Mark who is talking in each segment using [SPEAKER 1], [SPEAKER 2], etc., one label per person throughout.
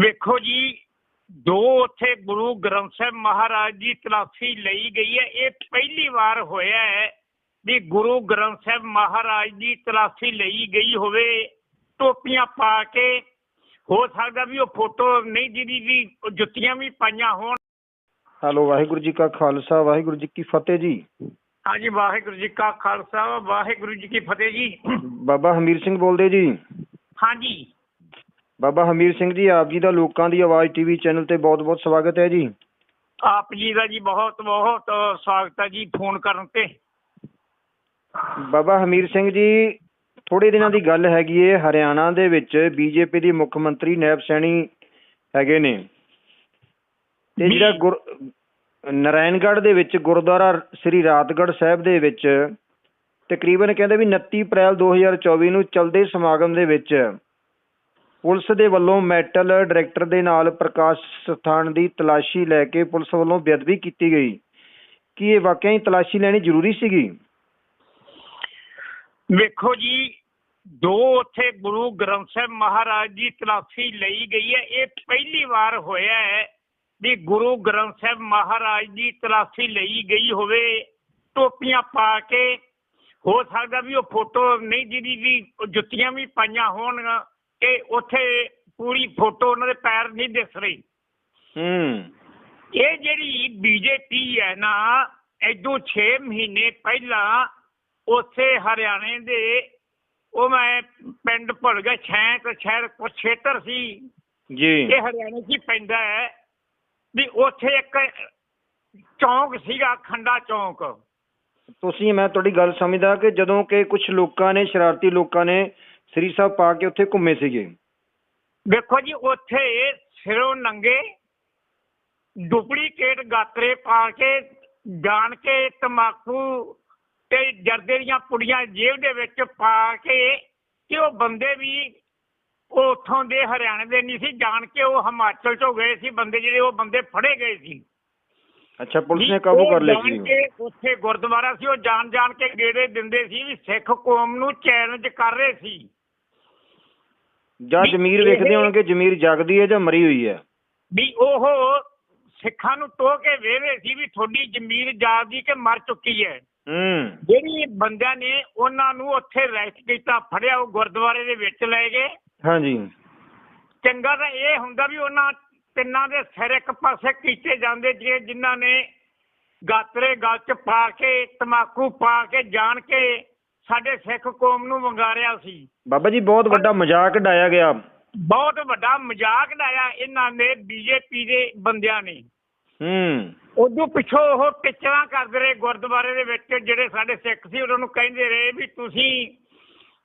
[SPEAKER 1] ਵੇਖੋ ਜੀ ਦੋ ਉੱਥੇ ਗੁਰੂ ਗ੍ਰੰਥ ਸਾਹਿਬ ਮਹਾਰਾਜ ਦੀ ਤਲਾਫੀ ਲਈ ਗਈ ਹੈ। ਇਹ ਪਹਿਲੀ ਵਾਰ ਹੋਇਆ ਹੈ ਵੀ ਗੁਰੂ ਗ੍ਰੰਥ ਸਾਹਿਬ ਮਹਾਰਾਜ ਦੀ ਤਲਾਫੀ ਲਈ ਗਈ ਹੋਵੇ। ਟੋਪੀਆਂ ਪਾ ਕੇ ਹੋ ਸਕਦਾ ਵੀ ਉਹ ਫੋਟੋ ਨਹੀਂ ਜਿਹਦੀ ਵੀ ਉਹ ਜੁੱਤੀਆਂ ਵੀ ਪਾਈਆਂ ਹੋਣ।
[SPEAKER 2] ਹੈਲੋ ਵਾਹਿਗੁਰੂ ਜੀ ਕਾ ਖਾਲਸਾ ਵਾਹਿਗੁਰੂ ਜੀ ਕੀ ਫਤਿਹ ਜੀ।
[SPEAKER 1] ਹਾਂਜੀ ਵਾਹਿਗੁਰੂ ਜੀ ਕਾ ਖਾਲਸਾ ਵਾਹਿਗੁਰੂ ਜੀ ਕੀ ਫਤਿਹ ਜੀ।
[SPEAKER 2] ਬਾਬਾ ਹਮੀਰ ਸਿੰਘ ਬੋਲਦੇ ਜੀ।
[SPEAKER 1] ਹਾਂਜੀ।
[SPEAKER 2] ਬਾਬਾ ਹਮੀਰ ਸਿੰਘ ਜੀ ਆਪ ਜੀ ਦਾ ਲੋਕਾਂ ਦੀ ਆਵਾਜ਼ ਟੀਵੀ ਚੈਨਲ ਤੇ ਬਹੁਤ-ਬਹੁਤ ਸਵਾਗਤ ਹੈ ਜੀ।
[SPEAKER 1] ਆਪ ਜੀ ਦਾ ਜੀ ਬਹੁਤ ਬਹੁਤ ਸਵਾਗਤ ਹੈ ਜੀ ਫੋਨ ਕਰਨ ਤੇ।
[SPEAKER 2] ਬਾਬਾ ਹਮੀਰ ਸਿੰਘ ਜੀ ਥੋੜੇ ਦਿਨਾਂ ਦੀ ਗੱਲ ਹੈਗੀ ਏ ਹਰਿਆਣਾ ਦੇ ਵਿੱਚ ਬੀਜੇਪੀ ਦੀ ਮੁੱਖ ਮੰਤਰੀ ਨੈਬ ਸੈਣੀ ਹੈਗੇ ਨੇ। ਤੇ ਜਿਹੜਾ ਨਾਰਾਇਣਗੜ੍ਹ ਦੇ ਵਿੱਚ ਗੁਰਦੁਆਰਾ ਸ੍ਰੀ ਰਾਤਗੜ੍ਹ ਸਾਹਿਬ ਦੇ ਵਿੱਚ ਤਕਰੀਬਨ ਕਹਿੰਦੇ ਵੀ 29 ਅਪ੍ਰੈਲ 2024 ਨੂੰ ਚਲਦੇ ਸਮਾਗਮ ਦੇ ਵਿੱਚ ਪੁਲਿਸ ਦੇ ਵੱਲੋਂ ਮੈਟਲ ਡਾਇਰੈਕਟਰ ਦੇ ਨਾਲ ਪ੍ਰਕਾਸ਼ ਸਥਾਨ ਦੀ ਤਲਾਸ਼ੀ ਲੈ ਕੇ ਪੁਲਿਸ ਵੱਲੋਂ ਬੇਅਦਬੀ ਕੀਤੀ ਗਈ। ਕੀ ਇਹ ਵਾਕਿਆ ਹੀ ਤਲਾਸ਼ੀ ਲੈਣੀ ਜ਼ਰੂਰੀ ਸੀਗੀ?
[SPEAKER 1] ਵੇਖੋ ਜੀ, ਦੋ ਉੱਥੇ ਗੁਰੂ ਗ੍ਰੰਥ ਸਾਹਿਬ ਮਹਾਰਾਜ ਦੀ ਤਲਾਫੀ ਲਈ ਗਈ ਹੈ। ਇਹ ਪਹਿਲੀ ਵਾਰ ਹੋਇਆ ਹੈ ਵੀ ਗੁਰੂ ਗ੍ਰੰਥ ਸਾਹਿਬ ਮਹਾਰਾਜ ਦੀ ਤਲਾਸ਼ੀ ਲਈ ਗਈ ਹੋਵੇ, ਟੋਪੀਆਂ ਪਾ ਕੇ। ਹੋ ਸਕਦਾ ਵੀ ਉਹ ਫੋਟੋ ਨਹੀਂ ਜਿਹਦੀ ਵੀ ਉਹ ਜੁੱਤੀਆਂ ਵੀ ਪਾਈਆਂ ਹੋਣ ਕਿ ਉੱਥੇ ਪੂਰੀ ਫੋਟੋ ਉਹਨਾਂ ਦੇ ਪੈਰ ਨਹੀਂ ਦਿਸ ਰਹੀ।
[SPEAKER 2] ਹੂੰ।
[SPEAKER 1] ਇਹ ਜਿਹੜੀ ਬੀਜੇਪੀ ਹੈ ਨਾ ਇਦੋਂ 6 ਮਹੀਨੇ ਪਹਿਲਾਂ ਉਥੇ ਹਰਿਆਣੇ ਦੇ ਉਹ ਮੈਂ ਪਿੰਡ ਭੁੱਲ ਗਿਆ ਛੈਂਕ ਸ਼ਹਿਰ ਕੁਛੇਤਰ ਸੀ।
[SPEAKER 2] ਜੀ।
[SPEAKER 1] ਇਹ ਹਰਿਆਣੇ 'ਚ ਪੈਂਦਾ ਹੈ ਵੀ ਉਥੇ ਇੱਕ ਚੌਂਕ ਸੀਗਾ ਖੰਡਾ ਚੌਂਕ।
[SPEAKER 2] ਤੁਸੀਂ ਮੈਂ ਤੁਹਾਡੀ ਗੱਲ ਸਮਝਦਾ ਕਿ ਜਦੋਂ ਕਿ ਕੁਝ ਲੋਕਾਂ ਨੇ ਸ਼ਰਾਰਤੀ ਲੋਕਾਂ ਨੇ ਸ੍ਰੀ ਸਾਹਿਬ ਪਾ ਕੇ ਉੱਥੇ ਘੁੰਮੇ ਸੀਗੇ।
[SPEAKER 1] ਵੇਖੋ ਜੀ ਉਥੇ ਸਿਰੋਂ ਨੰਗੇ ਡੁਪਲੀਕੇਟ ਗਾਤਰੇ ਪਾ ਕੇ ਜਾਣ ਕੇ ਤਮਾਕੂ ਤੇ ਜਰਦੇ ਦੀਆਂ ਪੁੜੀਆਂ ਜੇਬ ਦੇ ਵਿੱਚ ਪਾ ਕੇ ਕਿ ਉਹ ਬੰਦੇ ਵੀ ਉਹ ਉੱਥੋਂ ਦੇ ਹਰਿਆਣੇ ਦੇ ਨਹੀਂ ਸੀ ਜਾਣ ਕੇ ਉਹ ਹਿਮਾਚਲ ਚੋਂ ਗਏ ਸੀ ਬੰਦੇ ਜਿਹੜੇ ਉਹ ਬੰਦੇ ਫੜੇ ਗਏ ਸੀ।
[SPEAKER 2] ਅੱਛਾ ਪੁਲਿਸ ਨੇ ਕਾਬੂ ਕਰ ਲਿਆ ਸੀ।
[SPEAKER 1] ਉੱਥੇ ਗੁਰਦੁਆਰਾ ਸੀ ਉਹ ਜਾਣ ਜਾਣ ਕੇ ਗੇੜੇ ਦਿੰਦੇ ਸੀ ਵੀ ਸਿੱਖ ਕੌਮ ਨੂੰ ਚੈਲੰਜ ਕਰ ਰਹੇ ਸੀ।
[SPEAKER 2] ਜਾਂ ਜ਼ਮੀਰ ਵੇਖਦੇ ਹੋਣਗੇ ਜ਼ਮੀਰ ਜਾਗਦੀ ਹੈ ਜਾਂ ਮਰੀ ਹੋਈ ਹੈ।
[SPEAKER 1] ਵੀ ਉਹ ਸਿੱਖਾਂ ਨੂੰ ਟੋਹ ਕੇ ਵੇਰੇ ਸੀ ਵੀ ਤੁਹਾਡੀ ਜ਼ਮੀਰ ਜਾਗਦੀ ਕਿ ਮਰ ਚੁੱਕੀ ਹੈ।
[SPEAKER 2] ਹੂੰ।
[SPEAKER 1] ਜਿਹੜੀ ਬੰਦਿਆਂ ਨੇ ਉਹਨਾਂ ਨੂੰ ਉੱਥੇ ਰੈਸਟ ਕੀਤਾ ਫੜਿਆ ਉਹ ਗੁਰਦੁਆਰੇ ਦੇ ਵਿੱਚ ਲੈ ਗਏ।
[SPEAKER 2] ਹਾਂਜੀ।
[SPEAKER 1] ਚੰਗਾ ਤਾਂ ਇਹ ਹੁੰਦਾ ਵੀ ਉਹਨਾਂ ਤਿੰਨਾਂ ਦੇ ਸਿਰ ਇੱਕ ਪਾਸੇ ਕੀਤੇ ਜਾਂਦੇ ਜੇ ਜਿਨ੍ਹਾਂ ਨੇ ਗਾਤਰੇ ਗਲ ਚ ਪਾ ਕੇ ਤਮਾਕੂ ਪਾ ਕੇ ਜਾਣ ਕੇ ਸਾਡੇ ਸਿੱਖ ਕੌਮ ਨੂੰ ਵੰਗਾਰਿਆ ਸੀ।
[SPEAKER 2] ਬਾਬਾ ਜੀ ਬਹੁਤ ਵੱਡਾ ਮਜ਼ਾਕ ਡਾਇਆ ਗਿਆ।
[SPEAKER 1] ਬਹੁਤ ਵੱਡਾ ਮਜ਼ਾਕ ਡਾਇਆ ਇਹਨਾਂ ਨੇ ਬੀਜੇਪੀ ਦੇ ਬੰਦਿਆਂ ਨੇ।
[SPEAKER 2] ਹੂੰ।
[SPEAKER 1] ਉਦੋਂ ਪਿੱਛੋਂ ਉਹ ਟਿਚਰਾਂ ਕਰਦੇ ਰਹੇ ਗੁਰਦੁਆਰੇ ਦੇ ਵਿੱਚ ਜਿਹੜੇ ਸਾਡੇ ਸਿੱਖ ਸੀ ਉਹਨਾਂ ਨੂੰ ਕਹਿੰਦੇ ਰਹੇ ਵੀ ਤੁਸੀਂ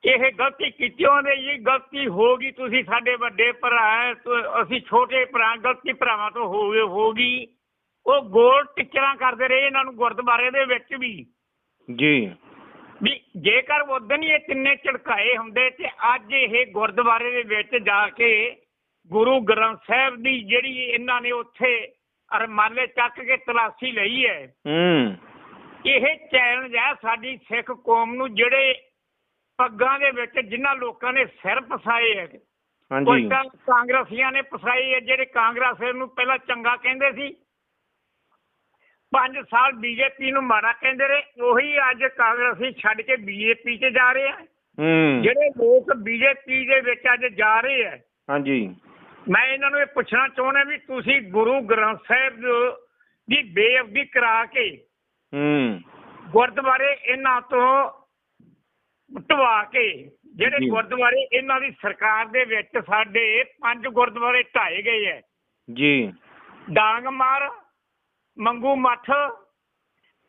[SPEAKER 1] ਇਹ ਗਲਤੀ ਕੀਤੀ ਉਹਨੇ ਇਹ ਗਲਤੀ ਹੋ ਗਈ ਤੁਸੀਂ ਸਾਡੇ ਵੱਡੇ ਭਰਾ ਹੈ ਅਸੀਂ ਛੋਟੇ ਭਰਾ ਗਲਤੀ ਭਰਾਵਾਂ ਤੋਂ ਹੋ ਗਈ ਹੋ ਗਈ। ਉਹ ਗੋਲ ਟਿਚਰਾਂ ਕਰਦੇ ਰਹੇ ਇਹਨਾਂ ਨੂੰ ਗੁਰਦੁਆਰੇ ਦੇ ਵਿੱਚ ਵੀ।
[SPEAKER 2] ਜੀ।
[SPEAKER 1] ਵੀ ਜੇਕਰ ਉਦੋਂ ਹੀ ਇਹ ਤਿੰਨੇ ਝੜਕਾਏ ਹੁੰਦੇ ਤੇ ਅੱਜ ਇਹ ਗੁਰਦੁਆਰੇ ਦੇ ਵਿੱਚ ਜਾ ਕੇ ਗੁਰੂ ਗ੍ਰੰਥ ਸਾਹਿਬ ਦੀ ਜਿਹੜੀ ਇਹਨਾਂ ਨੇ ਉੱਥੇ ਅਰਮਾਲੇ ਚੱਕ ਕੇ ਤਲਾਸ਼ੀ ਲਈ ਹੈ
[SPEAKER 2] ਹੂੰ।
[SPEAKER 1] ਇਹ ਚੈਲੰਜ ਹੈ ਸਾਡੀ ਸਿੱਖ ਕੌਮ ਨੂੰ ਜਿਹੜੇ ਪੱਗਾਂ ਦੇ ਵਿੱਚ ਜਿਨ੍ਹਾਂ ਲੋਕਾਂ ਨੇ ਸਿਰ ਫਸਾਏ ਹੈ।
[SPEAKER 2] ਹਾਂਜੀ।
[SPEAKER 1] ਤਾਂ ਕਾਂਗਰਸੀਆਂ ਨੇ ਫਸਾਏ ਹੈ ਜਿਹੜੇ ਕਾਂਗਰਸ ਨੂੰ ਪਹਿਲਾਂ ਚੰਗਾ ਕਹਿੰਦੇ ਸੀ 5 ਸਾਲ ਬੀਜੇਪੀ ਨੂੰ ਮਾੜਾ ਕਹਿੰਦੇ ਰਹੇ ਉਹੀ ਅੱਜ ਕਾਂਗਰਸੀ ਛੱਡ ਕੇ ਬੀਜੇਪੀ 'ਚ ਜਾ ਰਹੇ ਆ।
[SPEAKER 2] ਹੂੰ।
[SPEAKER 1] ਜਿਹੜੇ ਲੋਕ ਬੀਜੇਪੀ ਦੇ ਵਿੱਚ ਅੱਜ ਜਾ ਰਹੇ ਆ
[SPEAKER 2] ਹਾਂਜੀ।
[SPEAKER 1] ਮੈਂ ਇਹਨਾਂ ਨੂੰ ਇਹ ਪੁੱਛਣਾ ਚਾਹੁੰਦਾ ਵੀ ਤੁਸੀਂ ਗੁਰੂ ਗ੍ਰੰਥ ਸਾਹਿਬ ਦੀ ਬੇਅਦਬੀ ਕਰਾ ਕੇ
[SPEAKER 2] ਹੂੰ।
[SPEAKER 1] ਗੁਰਦੁਆਰੇ ਇਹਨਾਂ ਤੋਂ ਢਵਾ ਕੇ ਜਿਹੜੇ। ਗੁਰਦੁਆਰੇ ਇਹਨਾਂ ਦੀ ਸਰਕਾਰ ਦੇ ਵਿੱਚ ਸਾਡੇ ਪੰਜ ਗੁਰਦੁਆਰੇ ਢਾਏ ਗਏ ਐ
[SPEAKER 2] ਜੀ।
[SPEAKER 1] ਡਾਂਗ ਮਾਰ ਮੰਗੂ ਮੱਠ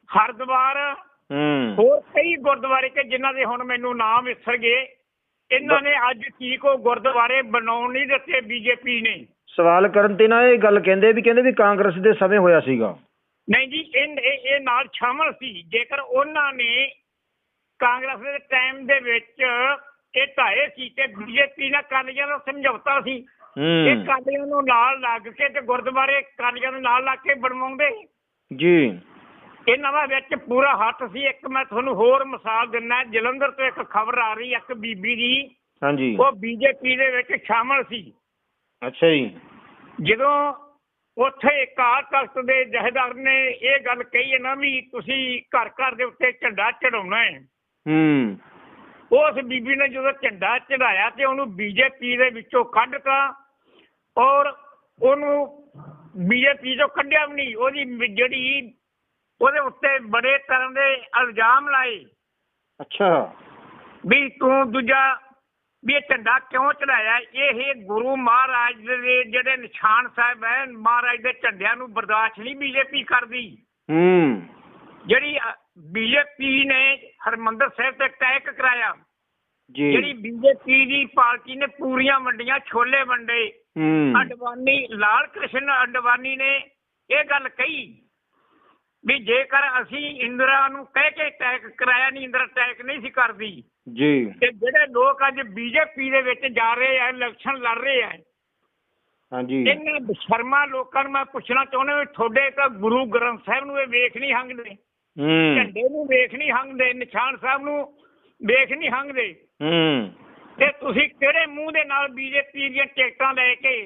[SPEAKER 1] ਹਰਦੁਆਰ
[SPEAKER 2] ਹੂੰ।
[SPEAKER 1] ਹੋਰ ਕਈ ਗੁਰਦੁਆਰੇ ਕਿ ਜਿਨ੍ਹਾਂ ਦੇ ਹੁਣ ਮੈਨੂੰ ਨਾਮ ਵਿਸਰ ਗਏ ਇਹਨਾਂ ਨੇ ਅੱਜ ਠੀਕ ਉਹ ਗੁਰਦੁਆਰੇ ਬਣਾਉਣ ਨਹੀਂ ਦਿੱਤੇ ਬੀਜੇਪੀ ਨੇ।
[SPEAKER 2] ਸਵਾਲ ਕਰਨ ਤੇ ਨਾ ਇਹ ਗੱਲ ਕਹਿੰਦੇ ਵੀ ਕਹਿੰਦੇ ਵੀ ਕਾਂਗਰਸ ਦੇ ਸਮੇਂ ਹੋਇਆ ਸੀਗਾ।
[SPEAKER 1] ਨਹੀਂ ਜੀ ਇਹ ਇਹ ਇਹ ਨਾਲ ਸ਼ਾਮਲ ਸੀ। ਜੇਕਰ ਉਹਨਾਂ ਨੇ ਕਾਂਗਰਸ ਦੇ ਟਾਈਮ ਦੇ ਵਿੱਚ ਇਹ ਢਾਏ ਸੀ ਤੇ ਬੀਜੇਪੀ ਨਾਲ ਕਾਲੀਆਂ ਦਾ ਸਮਝੌਤਾ ਸੀ ਇਹ ਕਾਲੀਆਂ ਨੂੰ ਨਾਲ ਲੱਗ ਕੇ ਤੇ ਗੁਰਦੁਆਰੇ ਕਾਲੀਆਂ ਦੇ ਨਾਲ ਲੱਗ ਕੇ ਬਣਵਾਉਂਦੇ
[SPEAKER 2] ਜੀ।
[SPEAKER 1] ਇਹਨਾਂ ਦਾ ਵਿੱਚ ਪੂਰਾ ਹੱਥ ਸੀ। ਇੱਕ ਮੈਂ ਤੁਹਾਨੂੰ ਹੋਰ ਮਿਸਾਲ ਦਿੰਦਾ ਜਲੰਧਰ ਤੋਂ ਇੱਕ ਖਬਰ ਆ ਰਹੀ ਇੱਕ ਬੀਬੀ ਦੀ।
[SPEAKER 2] ਹਾਂਜੀ।
[SPEAKER 1] ਉਹ ਬੀਜੇਪੀ ਦੇ ਵਿੱਚ ਸ਼ਾਮਲ ਸੀ।
[SPEAKER 2] ਅੱਛਾ ਜੀ।
[SPEAKER 1] ਜਦੋਂ ਉੱਥੇ ਕਾਲ ਤਖਤ ਦੇ ਜਹੇਦਾਰ ਨੇ ਇਹ ਗੱਲ ਕਹੀ ਨਾ ਵੀ ਤੁਸੀਂ ਘਰ ਘਰ ਦੇ ਉੱਤੇ ਝੰਡਾ ਚੜਾਉਣਾ ਹੈ।
[SPEAKER 2] ਹੂੰ।
[SPEAKER 1] ਉਸ ਬੀਬੀ ਨੇ ਜਦੋਂ ਝੰਡਾ ਚੜਾਇਆ ਤੇ ਉਹਨੂੰ ਬੀਜੇਪੀ ਦੇ ਵਿੱਚੋਂ ਕੱਢਤਾ। ਔਰ ਉਹਨੂੰ ਬੀਜੇਪੀ ਚੋਂ ਕੱਢਿਆ ਵੀ ਨਹੀਂ। ਉਹਦੀ ਜਿਹੜੀ ਉਹਦੇ ਉੱਤੇ ਬੜੇ ਤਰ੍ਹਾਂ ਦੇ ਇਲਜ਼ਾਮ ਲਾਏ।
[SPEAKER 2] ਅੱਛਾ।
[SPEAKER 1] ਵੀ ਤੂੰ ਦੂਜਾ ਵੀ ਇਹ ਝੰਡਾ ਕਿਉਂ ਚੜਾਇਆ ਇਹ ਗੁਰੂ ਮਹਾਰਾਜ ਦੇ ਜਿਹੜੇ ਨਿਸ਼ਾਨ ਸਾਹਿਬ ਹੈ ਮਹਾਰਾਜ ਦੇ ਝੰਡਿਆਂ ਨੂੰ ਬਰਦਾਸ਼ਤ ਨਹੀਂ ਬੀਜੇਪੀ ਕਰਦੀ।
[SPEAKER 2] ਹੂੰ।
[SPEAKER 1] ਜਿਹੜੀ ਬੀਜੇਪੀ ਨੇ ਹਰਮੰਦਰ ਸਾਹਿਬ ਤੇ ਅਟੈਕ ਕਰਾਇਆ।
[SPEAKER 2] ਜੀ।
[SPEAKER 1] ਜਿਹੜੀ ਬੀਜੇਪੀ ਦੀ ਪਾਰਟੀ ਨੇ ਪੂਰੀਆਂ ਵੰਡੀਆਂ ਛੋਲੇ ਵੰਡੇ।
[SPEAKER 2] ਹੂੰ।
[SPEAKER 1] ਅਡਵਾਨੀ ਲਾਲ ਕ੍ਰਿਸ਼ਨ ਅਡਵਾਨੀ ਨੇ ਇਹ ਗੱਲ ਕਹੀ ਵੀ ਜੇਕਰ ਅਸੀਂ ਇੰਦਰਾ ਨੂੰ ਕਹਿ ਕੇ ਅਟੈਕ ਕਰਾਇਆ ਨਹੀਂ ਇੰਦਰਾ ਅਟੈਕ ਨਹੀਂ ਸੀ ਕਰਦੀ
[SPEAKER 2] ਜੀ।
[SPEAKER 1] ਤੇ ਜਿਹੜੇ ਲੋਕ ਅੱਜ ਬੀਜੇਪੀ ਦੇ ਵਿੱਚ ਜਾ ਰਹੇ ਆ ਇਲੈਕਸ਼ਨ ਲੜ ਰਹੇ ਆ
[SPEAKER 2] ਹਾਂਜੀ।
[SPEAKER 1] ਇਹਨਾਂ ਬਸ਼ਰਮਾ ਲੋਕਾਂ ਨੂੰ ਮੈਂ ਪੁੱਛਣਾ ਚਾਹੁੰਦਾ ਵੀ ਤੁਹਾਡੇ ਤਾਂ ਗੁਰੂ ਗ੍ਰੰਥ ਸਾਹਿਬ ਨੂੰ ਇਹ ਵੇਖ ਨਹੀਂ ਹੰਗਦੇ।
[SPEAKER 2] ਹੂੰ।
[SPEAKER 1] ਝੰਡੇ ਨੂੰ ਵੇਖ ਨਹੀਂ ਹੰਗਦੇ ਨਿਸ਼ਾਨ ਸਾਹਿਬ ਨੂੰ ਵੇਖ ਨਹੀਂ ਹੰਗਦੇ।
[SPEAKER 2] ਹੂੰ।
[SPEAKER 1] ਤੇ ਤੁਸੀਂ ਕਿਹੜੇ ਮੂੰਹ ਦੇ ਨਾਲ ਬੀਜੇਪੀ ਦੀਆਂ ਟਿਕਟਾਂ ਲੈ ਕੇ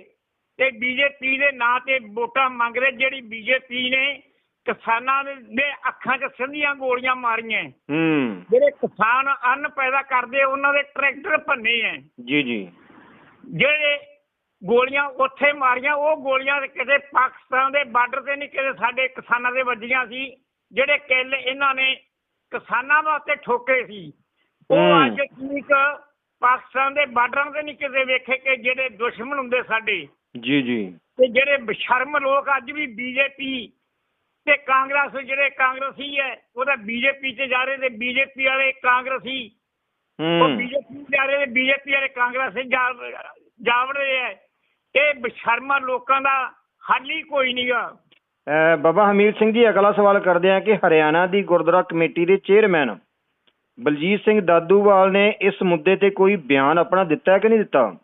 [SPEAKER 1] ਤੇ ਬੀਜੇਪੀ ਦੇ ਨਾਂ ਤੇ ਵੋਟਾਂ ਮੰਗ ਰਹੇ ਜਿਹੜੀ ਬੀਜੇਪੀ ਨੇ ਕਿਸਾਨਾਂ ਦੇ ਦੇ ਅੱਖਾਂ 'ਚ ਸਿੰਧੀਆਂ ਗੋਲੀਆਂ ਮਾਰੀਆਂ।
[SPEAKER 2] ਹੂੰ।
[SPEAKER 1] ਜਿਹੜੇ ਕਿਸਾਨ ਅੰਨ ਪੈਦਾ ਕਰਦੇ ਉਹਨਾਂ ਦੇ ਟਰੈਕਟਰ ਭੰਨੇ ਐ।
[SPEAKER 2] ਜੀ ਜੀ।
[SPEAKER 1] ਜਿਹੜੇ ਗੋਲੀਆਂ ਉੱਥੇ ਮਾਰੀਆਂ ਉਹ ਗੋਲੀਆਂ ਕਿਤੇ ਪਾਕਿਸਤਾਨ ਦੇ ਬਾਰਡਰ ਤੇ ਨਹੀਂ ਕਿਤੇ ਸਾਡੇ ਕਿਸਾਨਾਂ ਦੇ ਵੱਜੀਆਂ ਸੀ। ਜਿਹੜੇ ਕਿੱਲ ਇਹਨਾਂ ਨੇ ਕਿਸਾਨਾਂ ਵਾਸਤੇ ਠੋਕੇ ਸੀ। ਉਹ। ਅੱਜ ਠੀਕ ਪਾਕਿਸਤਾਨ ਦੇ ਬਾਰਡਰਾਂ ਤੇ ਨਹੀਂ ਕਿਤੇ ਵੇਖੇ ਕਿ ਜਿਹੜੇ ਦੁਸ਼ਮਣ ਹੁੰਦੇ ਸਾਡੇ
[SPEAKER 2] ਜੀ ਜੀ।
[SPEAKER 1] ਤੇ ਜਿਹੜੇ ਬਸ਼ਰਮ ਲੋਕ ਅੱਜ ਵੀ ਬੀਜੇਪੀ ਤੇ ਕਾਂਗਰਸ ਜਿਹੜੇ ਕਾਂਗਰਸੀ ਹੈ ਉਹਦਾ ਬੀਜੇਪੀ 'ਚ ਜਾ ਰਹੇ ਤੇ ਬੀਜੇਪੀ ਵਾਲੇ ਕਾਂਗਰਸੀ ਉਹ ਬੀਜੇਪੀ ਜਾ ਰਹੇ ਬੀਜੇਪੀ ਵਾਲੇ ਕਾਂਗਰਸ ਜਾ ਰਹੇ ਹੈ। ਇਹ ਬਸ਼ਰਮਾ ਲੋਕਾਂ ਦਾ ਹੱਲ ਹੀ ਕੋਈ ਨਹੀਂਗਾ
[SPEAKER 2] ਬਾਬਾ ਹਮੀਰ ਸਿੰਘ ਜੀ ਅਗਲਾ ਸਵਾਲ ਕਰਦੇ ਆ ਕਿ ਹਰਿਆਣਾ ਦੀ ਗੁਰਦੁਆਰਾ ਕਮੇਟੀ ਦੇ ਚੇਅਰਮੈਨ ਬਲਜੀਤ ਸਿੰਘ ਦਾਦੂਵਾਲ ਨੇ ਇਸ ਮੁੱਦੇ ਤੇ ਕੋਈ ਬਿਆਨ ਆਪਣਾ ਦਿੱਤਾ ਹੈ ਕਿ ਨਹੀਂ ਦਿੱਤਾ?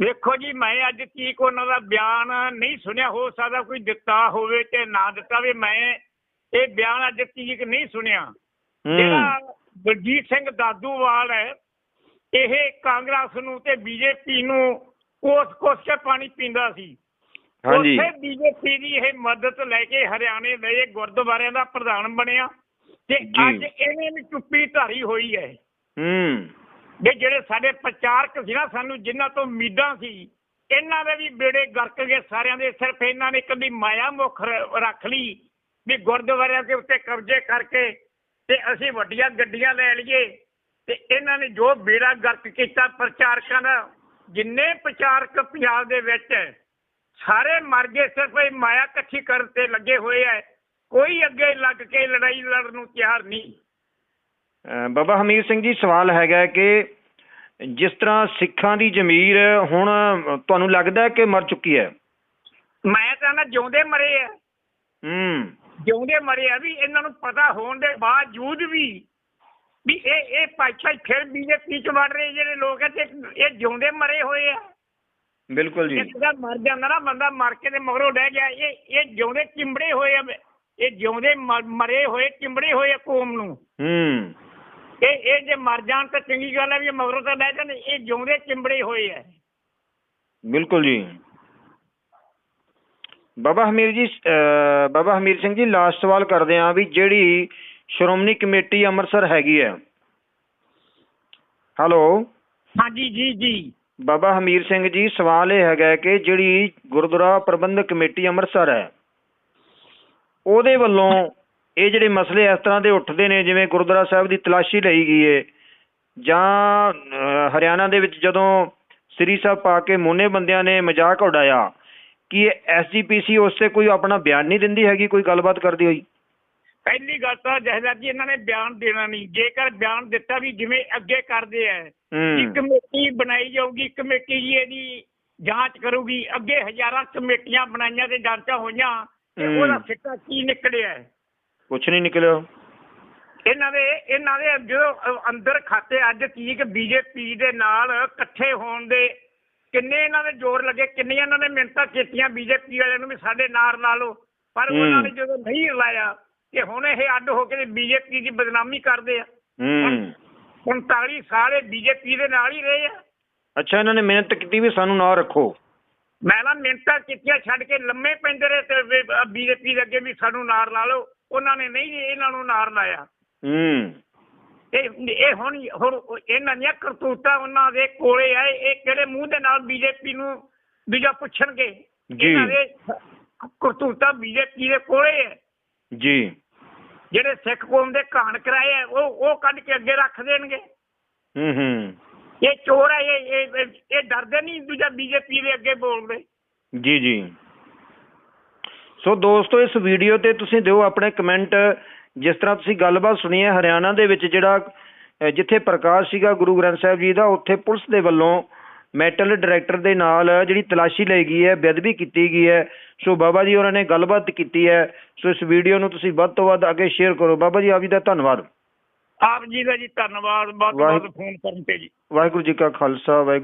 [SPEAKER 1] ਵੇਖੋ ਜੀ ਮੈਂ ਅੱਜ ਤੀਕ ਉਹਨਾਂ ਦਾ ਬਿਆਨ ਨਹੀਂ ਸੁਣਿਆ ਹੋ ਸਕਦਾ ਕੋਈ ਦਿੱਤਾ ਹੋਵੇ ਤੇ ਨਾ ਦਿੱਤਾ ਵੀ ਮੈਂ ਇਹ ਬਿਆਨ ਅੱਜ ਤੀਕ ਨਹੀਂ ਸੁਣਿਆ। ਜਿਹੜਾ ਬਲਜੀਤ ਸਿੰਘ ਦਾਦੂਵਾਲ ਹੈ ਇਹ ਕਾਂਗਰਸ ਨੂੰ ਤੇ ਬੀਜੇਪੀ ਨੂੰ ਕੋਸ ਕੋਸ ਕੇ ਪਾਣੀ ਪੀਂਦਾ ਸੀ।
[SPEAKER 2] ਹਾਂਜੀ।
[SPEAKER 1] ਉੱਥੇ ਬੀਜੇਪੀ ਦੀ ਇਹ ਮਦਦ ਲੈ ਕੇ ਹਰਿਆਣੇ ਦੇ ਗੁਰਦੁਆਰਿਆਂ ਦਾ ਪ੍ਰਧਾਨ ਬਣਿਆ। ਤੇ। ਅੱਜ ਇਹਨੇ ਵੀ ਚੁੱਪੀ ਧਾਰੀ ਹੋਈ ਹੈ।
[SPEAKER 2] ਹੂੰ।
[SPEAKER 1] ਵੀ ਜਿਹੜੇ ਸਾਡੇ ਪ੍ਰਚਾਰਕ ਸੀ ਨਾ ਸਾਨੂੰ ਜਿਨ੍ਹਾਂ ਤੋਂ ਉਮੀਦਾਂ ਸੀ ਇਹਨਾਂ ਦੇ ਵੀ ਬੇੜੇ ਗਰਕ ਗਏ ਸਾਰਿਆਂ ਦੇ। ਸਿਰਫ ਇਹਨਾਂ ਨੇ ਕਦੀ ਮਾਇਆ ਮੁਖ ਰੱਖ ਲਈ ਵੀ ਗੁਰਦੁਆਰਿਆਂ ਦੇ ਉੱਤੇ ਕਬਜ਼ੇ ਕਰਕੇ ਤੇ ਅਸੀਂ ਵੱਡੀਆਂ ਗੱਡੀਆਂ ਲੈ ਲਈਏ। ਤੇ ਇਹਨਾਂ ਨੇ ਜੋ ਬੇੜਾ ਗਰਕ ਕੀਤਾ ਪ੍ਰਚਾਰਕਾਂ ਦਾ ਜਿੰਨੇ ਪ੍ਰਚਾਰਕ ਪੰਜਾਬ ਦੇ ਵਿੱਚ ਸਾਰੇ ਮਰ ਗਏ ਸਿਰਫ ਇਹ ਮਾਇਆ ਇਕੱਠੀ ਕਰਨ ਤੇ ਲੱਗੇ ਹੋਏ ਐ ਕੋਈ ਅੱਗੇ ਲੱਗ ਕੇ ਲੜਾਈ ਲੜਨ ਨੂੰ ਤਿਆਰ ਨਹੀਂ।
[SPEAKER 2] ਬਾਬਾ ਹਮੀਰ ਸਿੰਘ ਜੀ ਸਵਾਲ ਹੈਗਾ ਕਿ ਜਿਸ ਤਰ੍ਹਾਂ ਸਿੱਖਾਂ ਦੀ ਜ਼ਮੀਰ ਹੁਣ ਤੁਹਾਨੂੰ ਲੱਗਦਾ ਕਿ ਮਰ ਚੁੱਕੀ ਹੈ?
[SPEAKER 1] ਮੈਂ ਤਾਂ ਨਾ ਜਿਉਂਦੇ ਮਰੇ ਆ।
[SPEAKER 2] ਹੂੰ।
[SPEAKER 1] ਜਿਉਂਦੇ ਮਰੇ ਆ ਵੀ ਇਹਨਾਂ ਨੂੰ ਪਤਾ ਹੋਣ ਦੇ ਬਾਵਜੂਦ ਵੀ ਵੀ ਇਹ ਇਹ ਪਾਛਾ ਫਿਰ ਬੀਜੇਪੀ ਚ ਵੜ ਰਹੇ ਜਿਹੜੇ ਲੋਕ ਹੈ ਤੇ ਇਹ ਜਿਉਂਦੇ ਮਰੇ ਹੋਏ ਆ।
[SPEAKER 2] ਬਿਲਕੁਲ ਜੀ।
[SPEAKER 1] ਇੱਕ ਦਾ ਮਰ ਜਾਂਦਾ ਨਾ ਬੰਦਾ ਮਰ ਕੇ ਤੇ ਮਗਰੋਂ ਰਹਿ ਗਿਆ। ਇਹ ਇਹ ਜਿਉਂਦੇ ਚਿੰਬੜੇ ਹੋਏ ਆ। ਇਹ ਜਿਉਂਦੇ ਮਰੇ ਹੋਏ ਚਿੰਬੜੇ ਹੋਏ ਆ ਕੌਮ ਨੂੰ।
[SPEAKER 2] ਹੂੰ।
[SPEAKER 1] ਇਹ ਇਹ ਜੇ ਮਰ ਜਾਣ ਤਾਂ ਚੰਗੀ ਗੱਲ ਹੈ ਵੀ ਮਗਰੋਂ ਤਾਂ ਰਹਿ ਜਾਣ ਇਹ ਜਿਉਂਦੇ ਚਿੰਬੜੇ ਹੋਏ ਆ।
[SPEAKER 2] ਬਿਲਕੁਲ ਜੀ। ਬਾਬਾ ਹਮੀਰ ਜੀ ਬਾਬਾ ਹਮੀਰ ਸਿੰਘ ਜੀ ਲਾਸਟ ਸਵਾਲ ਕਰਦੇ ਹਾਂ ਵੀ ਜਿਹੜੀ ਸ਼੍ਰੋਮਣੀ ਕਮੇਟੀ ਅੰਮ੍ਰਿਤਸਰ ਹੈਗੀ ਹੈ। ਹੈਲੋ।
[SPEAKER 1] ਹਾਂਜੀ ਜੀ ਜੀ।
[SPEAKER 2] ਬਾਬਾ ਹਮੀਰ ਸਿੰਘ ਜੀ ਸਵਾਲ ਇਹ ਹੈਗਾ ਕਿ ਜਿਹੜੀ ਗੁਰਦੁਆਰਾ ਪ੍ਰਬੰਧਕ ਕਮੇਟੀ ਅੰਮ੍ਰਿਤਸਰ ਹੈ ਉਹਦੇ ਵੱਲੋਂ ਇਹ ਜਿਹੜੇ ਮਸਲੇ ਇਸ ਤਰ੍ਹਾਂ ਦੇ ਉੱਠਦੇ ਨੇ ਜਿਵੇਂ ਗੁਰਦੁਆਰਾ ਸਾਹਿਬ ਦੀ ਤਲਾਸ਼ੀ ਲਈ ਗਈ ਹੈ ਜਾਂ ਹਰਿਆਣਾ ਦੇ ਵਿੱਚ ਜਦੋਂ ਸ੍ਰੀ ਸਾਹਿਬ ਪਾ ਕੇ ਮੋਨੇ ਬੰਦਿਆਂ ਨੇ ਮਜ਼ਾਕ ਉਡਾਇਆ ਕਿ ਐਸਜੀਪੀਸੀ ਉਸ ਤੇ ਕੋਈ ਆਪਣਾ ਬਿਆਨ ਨਹੀਂ ਦਿੰਦੀ ਹੈਗੀ ਕੋਈ ਗੱਲਬਾਤ ਕਰਦੀ ਹੋਈ?
[SPEAKER 1] ਪਹਿਲੀ ਗੱਲ ਤਾਂ ਜਹਦਾਰ ਜੀ ਇਹਨਾਂ ਨੇ ਬਿਆਨ ਦੇਣਾ ਨਹੀਂ। ਜੇਕਰ ਬਿਆਨ ਦਿੱਤਾ ਵੀ ਜਿਵੇਂ ਅੱਗੇ ਕਰਦੇ ਆ ਕਿ
[SPEAKER 2] ਹੂੰ
[SPEAKER 1] ਕਮੇਟੀ ਬਣਾਈ ਜਾਊਗੀ ਕਮੇਟੀ ਜੀ ਇਹਦੀ ਜਾਂਚ ਕਰੂਗੀ। ਅੱਗੇ ਹਜ਼ਾਰਾਂ ਕਮੇਟੀਆਂ ਬਣਾਈਆਂ ਤੇ ਜਾਂਚਾਂ ਹੋਈਆਂ। ਤੇ
[SPEAKER 2] ਹੂੰ।
[SPEAKER 1] ਉਹਦਾ ਸਿੱਟਾ ਕੀ ਨਿਕਲਿਆ ਹੈ?
[SPEAKER 2] ਕੁਛ ਨਹੀਂ ਨਿਕਲਿਆ
[SPEAKER 1] ਇਹਨਾਂ ਦੇ ਇਹਨਾਂ ਦੇ ਜਦੋਂ ਅ- ਅੰਦਰ ਖਾਤੇ ਅੱਜ ਤੀਕ ਬੀਜੇਪੀ ਦੇ ਨਾਲ ਇਕੱਠੇ ਹੋਣ ਦੇ ਕਿੰਨੇ ਇਹਨਾਂ ਦੇ ਜ਼ੋਰ ਲੱਗੇ ਕਿੰਨੀਆਂ ਇਹਨਾਂ ਨੇ ਮਿਹਨਤਾਂ ਕੀਤੀਆਂ ਬੀਜੇਪੀ ਵਾਲਿਆਂ ਨੂੰ ਵੀ ਸਾਡੇ ਨਾਲ ਲਾ ਲਓ ਪਰ
[SPEAKER 2] ਹੂੰ।
[SPEAKER 1] ਉਹਨਾਂ ਨੇ ਜਦੋਂ ਨਹੀਂ ਲਾਇਆ ਤੇ ਹੁਣ ਇਹ ਅੱਡ ਹੋ ਕੇ ਬੀਜੇਪੀ ਦੀ ਬਦਨਾਮੀ ਕਰਦੇ ਆ
[SPEAKER 2] ਹੂੰ
[SPEAKER 1] 39 ਸਾਲ ਇਹ ਬੀਜੇਪੀ ਦੇ ਨਾਲ ਹੀ ਰਹੇ ਆ
[SPEAKER 2] ਅੱਛਾ ਇਹਨਾਂ ਨੇ ਮਿਹਨਤ ਕੀਤੀ ਵੀ ਸਾਨੂੰ ਨਾ ਰੱਖੋ
[SPEAKER 1] ਮੈਂ ਨਾ ਮਿੰਟਾਂ ਕੀਤੀਆਂ ਛੱਡ ਕੇ ਲੰਮੇ ਪੈਂਦੇ ਰਹੇ ਤੇ ਬੀਜੇਪੀ ਦੇ ਅੱਗੇ ਵੀ ਸਾਨੂੰ ਨਾਰ ਲਾ ਲਓ। ਉਹਨਾਂ ਨੇ ਨਹੀਂ ਇਹਨਾਂ ਨੂੰ ਨਾਰ ਲਾਇਆ।
[SPEAKER 2] ਹੂੰ।
[SPEAKER 1] ਇਹ ਇਹ ਹੁਣ ਹੁਣ ਇਹਨਾਂ ਦੀਆਂ ਕਰਤੂਤਾਂ ਉਹਨਾਂ ਦੇ ਕੋਲੇ ਆ। ਇਹ ਕਿਹੜੇ ਮੂੰਹ ਦੇ ਨਾਲ ਬੀਜੇਪੀ ਨੂੰ ਦੂਜਾ ਪੁੱਛਣਗੇ। ਇਹਨਾਂ ਦੇ ਕਰਤੂਤਾਂ ਬੀਜੇਪੀ ਦੇ ਕੋਲੇ ਹੈ
[SPEAKER 2] ਜੀ।
[SPEAKER 1] ਜਿਹੜੇ ਸਿੱਖ ਕੌਮ ਦੇ ਕਹਾਣ ਕਰਾਏ ਆ ਉਹ ਉਹ ਕੱਢ ਕੇ ਅੱਗੇ ਰੱਖ ਦੇਣਗੇ।
[SPEAKER 2] ਹੂੰ ਹੂੰ।
[SPEAKER 1] ਇਹ ਚੋਰ ਹੈ ਇਹ ਇਹ ਇਹ- ਇਹ ਡਰਦੇ ਨਹੀਂ ਦੂਜਾ ਬੀਜੇਪੀ ਦੇ ਅੱਗੇ ਬੋਲਦੇ।
[SPEAKER 2] ਜੀ ਜੀ। ਸੋ ਦੋਸਤੋ ਇਸ ਵੀਡੀਓ ਤੇ ਤੁਸੀਂ ਦਿਓ ਆਪਣੇ ਕਮੈਂਟ ਜਿਸ ਤਰ੍ਹਾਂ ਤੁਸੀਂ ਗੱਲਬਾਤ ਸੁਣੀ ਹੈ ਹਰਿਆਣਾ ਦੇ ਵਿੱਚ ਜਿਹੜਾ ਅਹ, ਜਿੱਥੇ ਪ੍ਰਕਾਸ਼ ਸੀਗਾ ਗੁਰੂ ਗ੍ਰੰਥ ਸਾਹਿਬ ਜੀ ਦਾ ਉੱਥੇ ਪੁਲਿਸ ਦੇ ਵੱਲੋਂ ਮੈਟਲ ਡਾਇਰੈਕਟਰ ਦੇ ਨਾਲ ਜਿਹੜੀ ਤਲਾਸ਼ੀ ਲਈ ਗਈ ਹੈ ਬੇਅਦਬੀ ਕੀਤੀ ਗਈ ਹੈ। ਸੋ ਬਾਬਾ ਜੀ ਉਹਨਾਂ ਨੇ ਗੱਲਬਾਤ ਕੀਤੀ ਹੈ। ਸੋ ਇਸ ਵੀਡੀਓ ਨੂੰ ਤੁਸੀਂ ਵੱਧ ਤੋਂ ਵੱਧ ਅੱਗੇ ਸ਼ੇਅਰ ਕਰੋ। ਬਾਬਾ ਜੀ ਆਪ ਜੀ ਦਾ ਧੰਨਵਾਦ।
[SPEAKER 1] ਆਪ ਜੀ ਦਾ ਜੀ ਧੰਨਵਾਦ ਬਹੁਤ ਬਹੁਤ। ਫੋਨ ਕਰਨ ਤੇ ਜੀ
[SPEAKER 2] ਵਾਹਿਗੁਰੂ ਜੀ ਕਾ ਖਾਲਸਾ ਵਾਹਿਗੁਰੂ